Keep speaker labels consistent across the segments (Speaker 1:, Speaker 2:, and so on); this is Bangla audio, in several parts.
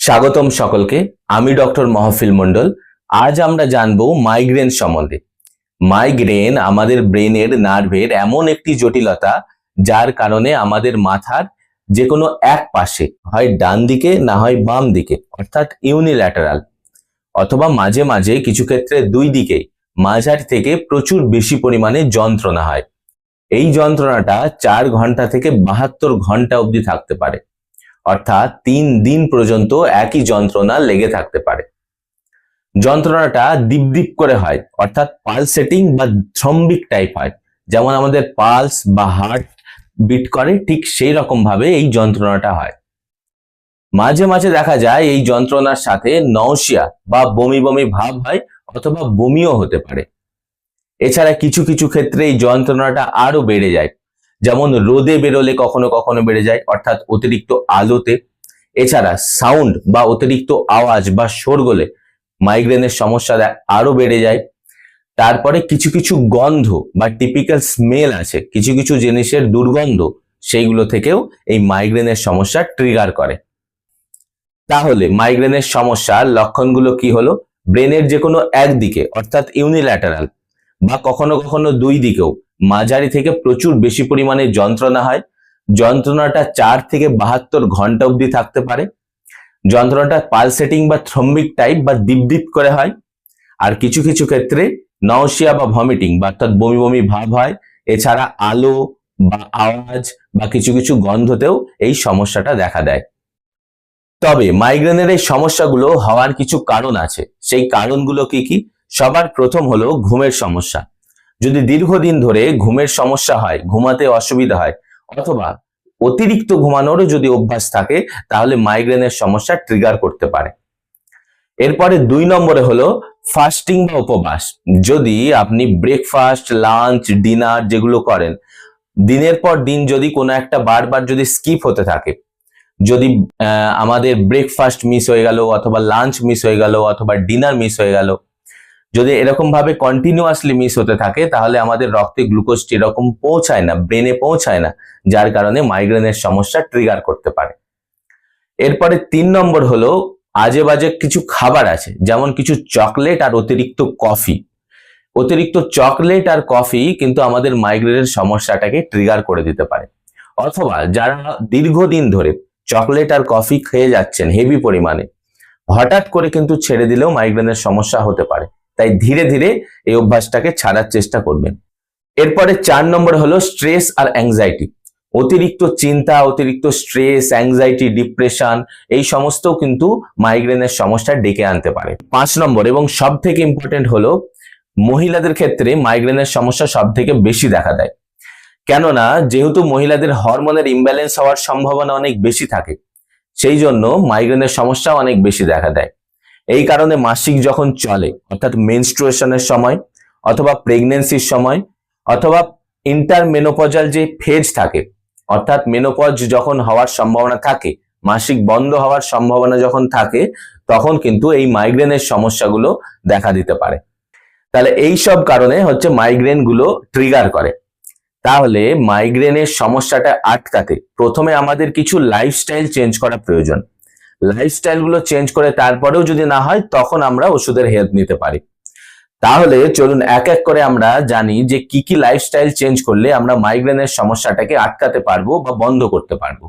Speaker 1: স্বাগতম সকলকে। আমি ডক্টর মহফিল মন্ডল আজ আমরা জানব মাইগ্রেন সম্বন্ধে। মাইগ্রেন আমাদের ব্রেনের নার্ভের এমন একটি জটিলতা, যার কারণে আমাদের মাথার যে কোনো এক পাশে, হয় ডান দিকে না হয় বাম দিকে, অর্থাৎ ইউনিল্যাটারাল অথবা মাঝে মাঝে কিছু ক্ষেত্রে দুই দিকে, মাঝার থেকে প্রচুর বেশি পরিমাণে যন্ত্রণা হয়। এই যন্ত্রণাটা চার ঘণ্টা থেকে বাহাত্তর ঘণ্টা অবধি থাকতে পারে। অর্থাৎ তিন দিন পর্যন্ত একই যন্ত্রণা লেগে থাকতে পারে। যন্ত্রণাটা ডিপ ডিপ করে হয়, অর্থাৎ পালসেটিং বা থ্রম্বিক টাইপ হয়। যেমন আমাদের পালস বা হার্ট বিট করে, ঠিক সেই রকম ভাবে এই যন্ত্রণাটা হয়। মাঝে মাঝে দেখা যায় এই যন্ত্রণার সাথে নওশিয়া বা বমি বমি ভাব হয় অথবা বমিও হতে পারে। এছাড়া কিছু কিছু ক্ষেত্রে এই যন্ত্রণাটা আরও বেড়ে যায়। যেমন রোদে বেরোলে কখনো কখনো বেড়ে যায়, অর্থাৎ অতিরিক্ত আলোতে। এছাড়া সাউন্ড বা অতিরিক্ত আওয়াজ বা শোরগোলে মাইগ্রেনের সমস্যা আরও বেড়ে যায়। তারপরে কিছু কিছু গন্ধ বা টিপিক্যাল স্মেল আছে, কিছু কিছু জিনিসের দুর্গন্ধ, সেইগুলো থেকেও এই মাইগ্রেনের সমস্যা ট্রিগার করে। তাহলে মাইগ্রেনের সমস্যার লক্ষণগুলো কি হলো? ব্রেনের যে কোনো একদিকে, অর্থাৎ ইউনিল্যাটারাল বা কখনো কখনো দুই দিকেও মাঝারি থেকে প্রচুর বেশি পরিমাণে যন্ত্রণা হয়। যন্ত্রণাটা চার থেকে বাহাত্তর ঘণ্টা অবধি থাকতে পারে। যন্ত্রণাটা পালসেটিং বা থ্রম্বিক টাইপ বা ডিপ করে হয়। আর কিছু কিছু ক্ষেত্রে নওশিয়া বা ভমিটিং বা অর্থাৎ বমি বমি ভাব হয়। এছাড়া আলো বা আওয়াজ বা কিছু কিছু গন্ধতেও এই সমস্যাটা দেখা দেয়। তবে মাইগ্রেনের এই সমস্যাগুলো হওয়ার কিছু কারণ আছে। সেই কারণগুলো কি কি? সবার প্রথম হলো ঘুমের সমস্যা। যদি দীর্ঘদিন ধরে ঘুমের সমস্যা হয়, ঘুমাতে অসুবিধা হয়, অথবা অতিরিক্ত ঘুমানোরও যদি অভ্যাস থাকে, তাহলে মাইগ্রেনের সমস্যা ট্রিগার করতে পারে। এরপরে দুই নম্বরে হলো ফাস্টিং বা উপবাস। যদি আপনি ব্রেকফাস্ট লাঞ্চ ডিনার যেগুলো করেন, দিনের পর দিন যদি কোনো একটা বারবার যদি স্কিপ হতে থাকে, যদি আমাদের ব্রেকফাস্ট মিস হয়ে গেল, অথবা লাঞ্চ মিস হয়ে গেল, অথবা ডিনার মিস হয়ে গেল যদি এরকম ভাবে কন্টিনিউয়াসলি মিস হতে থাকে, তাহলে আমাদের রক্তে গ্লুকোজটি এরকম পৌঁছায় না ব্রেনে পৌঁছায় না, যার কারণে মাইগ্রেনের সমস্যা ট্রিগার করতে পারে। এরপরে তিন নম্বর হলো, আজে বাজে কিছু খাবার আছে, যেমন কিছু চকলেট আর অতিরিক্ত কফি অতিরিক্ত চকলেট আর কফি কিন্তু আমাদের মাইগ্রেনের সমস্যাটাকে ট্রিগার করে দিতে পারে। অথবা যারা দীর্ঘদিন ধরে চকলেট আর কফি খেয়ে যাচ্ছেন হেভি পরিমাণে, হঠাৎ করে কিন্তু ছেড়ে দিলেও মাইগ্রেনের সমস্যা হতে পারে। তাই ধীরে ধীরে এই অভ্যাসটাকে ছাড়ার চেষ্টা করবেন। এরপরে চার নম্বর হলো স্ট্রেস আর অ্যাংজাইটি অতিরিক্ত চিন্তা, অতিরিক্ত স্ট্রেস অ্যাংজাইটি ডিপ্রেশন এই সমস্তও কিন্তু মাইগ্রেনের সমস্যা ডেকে আনতে পারে। পাঁচ নম্বর এবং সব থেকে ইম্পর্টেন্ট হলো মহিলাদের ক্ষেত্রে মাইগ্রেনের সমস্যা সব থেকে বেশি দেখা দেয়। কেননা যেহেতু মহিলাদের হরমোনের ইমব্যালেন্স হওয়ার সম্ভাবনা অনেক বেশি থাকে, সেই জন্য মাইগ্রেনের সমস্যা অনেক বেশি দেখা দেয়। এই কারণে মাসিক যখন চলে, অর্থাৎ মেনস্ট্রুয়েশনের সময় অথবা প্রেগনেন্সির সময় অথবা ইন্টারমেনোপজাল যে ফেজ থাকে, অর্থাৎ মেনোপজ যখন হওয়ার সম্ভাবনা থাকে, মাসিক বন্ধ হওয়ার সম্ভাবনা যখন থাকে, তখন কিন্তু এই মাইগ্রেনের সমস্যাগুলো দেখা দিতে পারে। তাহলে এই সব কারণে হচ্ছে মাইগ্রেনগুলো ট্রিগার করে। তাহলে মাইগ্রেনের সমস্যাটা আটকাতে প্রথমে আমাদের কিছু লাইফস্টাইল চেঞ্জ করা প্রয়োজন। লাইফস্টাইলগুলো চেঞ্জ করে তারপরেও যদি না হয়, তখন আমরা ওষুধের হেল্প নিতে পারি। তাহলে চলুন এক এক করে আমরা জানি যে কি কি লাইফস্টাইল চেঞ্জ করলে আমরা মাইগ্রেনের সমস্যাটাকে আটকাতে পারব বা বন্ধ করতে পারব।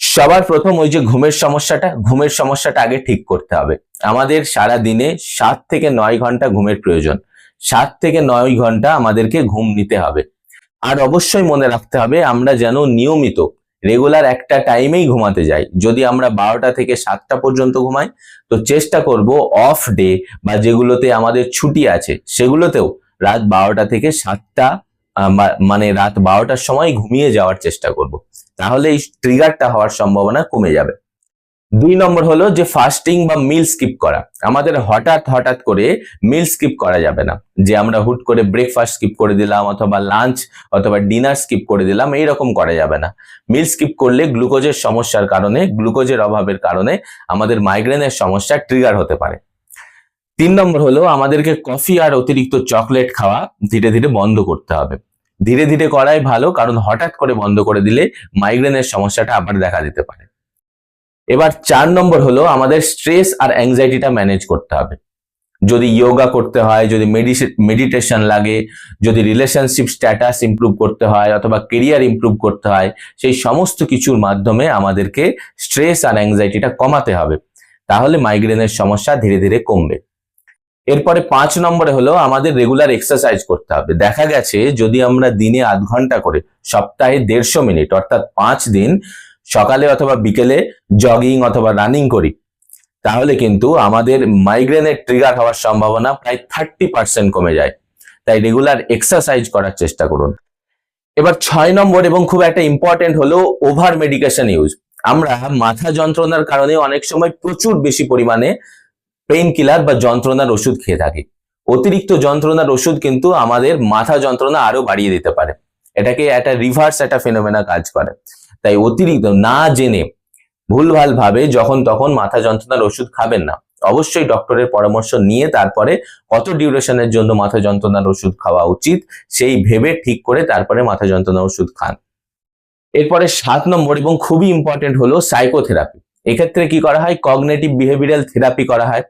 Speaker 1: সবার প্রথম ওই যে ঘুমের সমস্যাটা ঘুমের সমস্যাটা আগে ঠিক করতে হবে। আমাদের সারা দিনে সাত থেকে নয় ঘণ্টা ঘুমের প্রয়োজন। সাত থেকে নয় ঘণ্টা আমাদেরকে ঘুম নিতে হবে। আর অবশ্যই মনে রাখতে হবে আমরা যেন নিয়মিত রেগুলার একটা টাইমেই ঘুমাতে যাই। যদি আমরা বারোটা থেকে সাতটা পর্যন্ত ঘুমাই, তো চেষ্টা করব অফ ডে বা যেগুলোতে আমাদের ছুটি আছে, সেগুলোতেও রাত বারোটা থেকে সাতটা মানে রাত বারোটার সময় ঘুমিয়ে যাওয়ার চেষ্টা করব। তাহলে এই ট্রিগারটা হওয়ার সম্ভাবনা কমে যাবে। দুই নম্বর হলো যে ফাস্টিং বা মিল স্কিপ করা। আমাদের হঠাৎ হঠাৎ করে মিল স্কিপ করা যাবে না। যে আমরা হুট করে ব্রেকফাস্ট স্কিপ করে দিলাম অথবা লাঞ্চ অথবা ডিনার স্কিপ করে দিলাম, এইরকম করা যাবে না। মিল স্কিপ করলে গ্লুকোজের সমস্যার কারণে গ্লুকোজের অভাবের কারণে আমাদের মাইগ্রেনের সমস্যা ট্রিগার হতে পারে। তিন নম্বর হলো আমাদেরকে কফি আর অতিরিক্ত চকলেট খাওয়া ধীরে ধীরে বন্ধ করতে হবে। ধীরে ধীরে করাই ভালো, কারণ হঠাৎ করে বন্ধ করে দিলে মাইগ্রেনের সমস্যাটা আবার দেখা দিতে পারে। এবার চার নম্বর হলো আমাদের স্ট্রেস আর অ্যাংজাইটিটা ম্যানেজ করতে হবে। যদি যোগা করতে হয়, যদি মেডিটেশন লাগে, যদি রিলেশনশিপ স্ট্যাটাস ইমপ্রুভ করতে হয়, অথবা কেরিয়ার ইমপ্রুভ করতে হয়, সেই সমস্ত কিছুর মাধ্যমে আমাদেরকে স্ট্রেস আর অ্যাংজাইটিটা কমাতে হবে। তাহলে মাইগ্রেনের সমস্যা ধীরে ধীরে কমবে। এরপরে পাঁচ নম্বরে হলো আমাদের রেগুলার এক্সারসাইজ করতে হবে। দেখা গেছে যদি আমরা দিনে আধ ঘণ্টা করে, সপ্তাহে দেড়শো মিনিট, অর্থাৎ পাঁচ দিন সকালে অথবা বিকেলে জগিং অথবা রানিং করি। তাহলে কিন্তু আমাদের মাইগ্রেনের ট্রিগার হওয়ার সম্ভাবনা প্রায় থার্টি পার্সেন্ট কমে যায়। তাই রেগুলার এক্সারসাইজ করার চেষ্টা করুন। এবার ছয় নম্বর এবং খুব একটা ইম্পর্টেন্ট হলো ওভার মেডিকেশন ইউজ আমরা মাথা যন্ত্রণার কারণে অনেক সময় প্রচুর বেশি পরিমাণে পেইন কিলার বা যন্ত্রণার ওষুধ খেয়ে থাকি। অতিরিক্ত যন্ত্রণার ওষুধ কিন্তু আমাদের মাথা যন্ত্রণা আরও বাড়িয়ে দিতে পারে। এটাকে একটা রিভার্স একটা ফেনোমেনা কাজ করে। তাই অতিরিক্ত না জেনে ভুলভাল ভাবে যখন তখন মাথা যন্ত্রণার ওষুধ খাবেন না। অবশ্যই ডক্টরের পরামর্শ নিয়ে তারপরে কত ডিউরেশনের জন্য মাথা যন্ত্রণার ওষুধ খাওয়া উচিত, সেই ভেবে ঠিক করে তারপরে মাথা যন্ত্রণার ওষুধ খান। এরপরে সাত নম্বর এবং খুবই ইম্পর্টেন্ট হলো সাইকোথেরাপি এক্ষেত্রে কি করা হয়? কগনেটিভ বিহেভিয়ারাল থেরাপি করা হয়।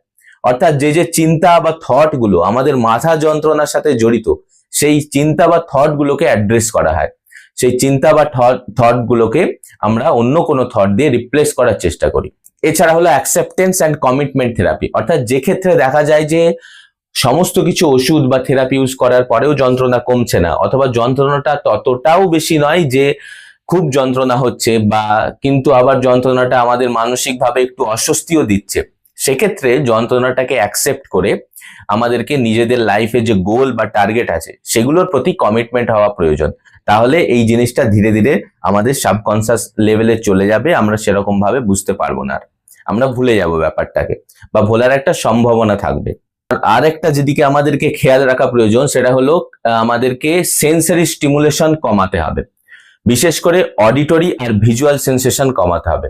Speaker 1: অর্থাৎ যে যে চিন্তা বা থটগুলো আমাদের মাথা যন্ত্রণার সাথে জড়িত, সেই চিন্তা বা থট গুলোকে অ্যাড্রেস করা হয়। সেই চিন্তা বা থট গুলোকে আমরা অন্য কোনো থট দিয়ে রিপ্লেস করার চেষ্টা করি। এছাড়া হলো অ্যাকসেপ্টেন্স অ্যান্ড কমিটমেন্ট থেরাপি অর্থাৎ যে ক্ষেত্রে দেখা যায় যে সমস্ত কিছু ওষুধ বা থেরাপি ইউজ করার পরেও যন্ত্রণা কমছে না, অথবা যন্ত্রণাটা ততটাও বেশি নয় যে খুব যন্ত্রণা হচ্ছে বা কিন্তু আবার যন্ত্রণাটা আমাদের মানসিকভাবে একটু অস্বস্তিও দিচ্ছে। সেক্ষেত্রে যন্ত্রণাটাকে অ্যাকসেপ্ট করে আমাদেরকে নিজেদের লাইফে যে গোল বা টার্গেট আছে, সেগুলোর প্রতি কমিটমেন্ট হওয়া প্রয়োজন। তাহলে এই জিনিসটা ধীরে ধীরে আমাদের সাবকনসিয়াস লেভেলে চলে যাবে, আমরা সেরকম ভাবে বুঝতে পারব না আমরা ভুলে যাব ব্যাপারটাকে, বা ভোলার একটা সম্ভাবনা থাকবে। আর একটা যেদিকে আমাদেরকে খেয়াল রাখা প্রয়োজন, সেটা হলো আমাদেরকে সেন্সারি স্টিমুলেশন কমাতে হবে। বিশেষ করে অডিটরি আর ভিজুয়াল সেন্সেশন কমাতে হবে।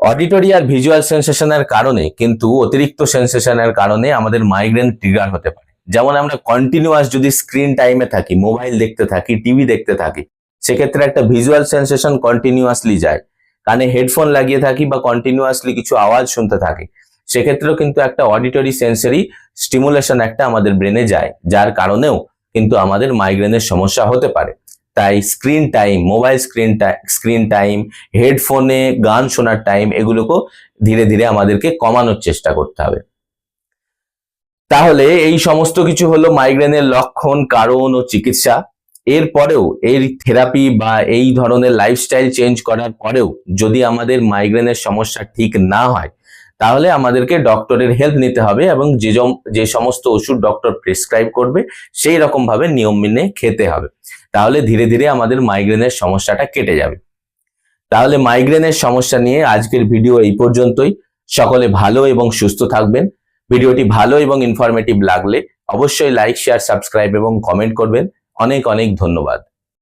Speaker 1: অডিটরি আর ভিজুয়াল সেন্সেশনের কারণে কিন্তু অতিরিক্ত সেন্সেশনের কারণে আমাদের মাইগ্রেন ট্রিগার হতে পারে। যেমন আমরা কন্টিনিউয়াস যদি স্ক্রিন টাইমে থাকি মোবাইল দেখতে থাকি টিভি দেখতে থাকি, সেক্ষেত্রে একটা ভিজুয়াল সেন্সেশন কন্টিনিউয়াসলি যায়। কানে হেডফোন লাগিয়ে থাকি বা কন্টিনিউয়াসলি কিছু আওয়াজ শুনতে থাকি, সেক্ষেত্রেও কিন্তু একটা অডিটরি সেন্সারি স্টিমুলেশন একটা আমাদের ব্রেনে যায়, যার কারণেও কিন্তু আমাদের মাইগ্রেনের সমস্যা হতে পারে। তাই screen time mobile screen screen time হেডফোনে গান শোনার টাইম এগুলোকেও ধীরে ধীরে আমাদেরকে কমানোর চেষ্টা করতে হবে। তাহলে এই সমস্ত কিছু হলো মাইগ্রেনের লক্ষণ, কারণ ও চিকিৎসা। এরপরেও এর থেরাপি বা এই ধরনের লাইফস্টাইল চেঞ্জ করার পরেও যদি আমাদের মাইগ্রেনের সমস্যা ঠিক না হয়, তাহলে আমাদেরকে ডক্টরের হেল্প নিতে হবে এবং যে যে সমস্ত ওষুধ ডক্টর প্রেসক্রাইব করবে, সেই রকম ভাবে নিয়ম মেনে খেতে হবে। তাহলে ধীরে ধীরে আমাদের মাইগ্রেনের সমস্যাটা কেটে যাবে। তাহলে মাইগ্রেনের সমস্যা নিয়ে আজকের ভিডিও এই পর্যন্তই। সকলে ভালো এবং সুস্থ থাকবেন। ভিডিওটি ভালো এবং ইনফরমেটিভ লাগলে অবশ্যই লাইক শেয়ার সাবস্ক্রাইব এবং কমেন্ট করবেন। অনেক অনেক ধন্যবাদ।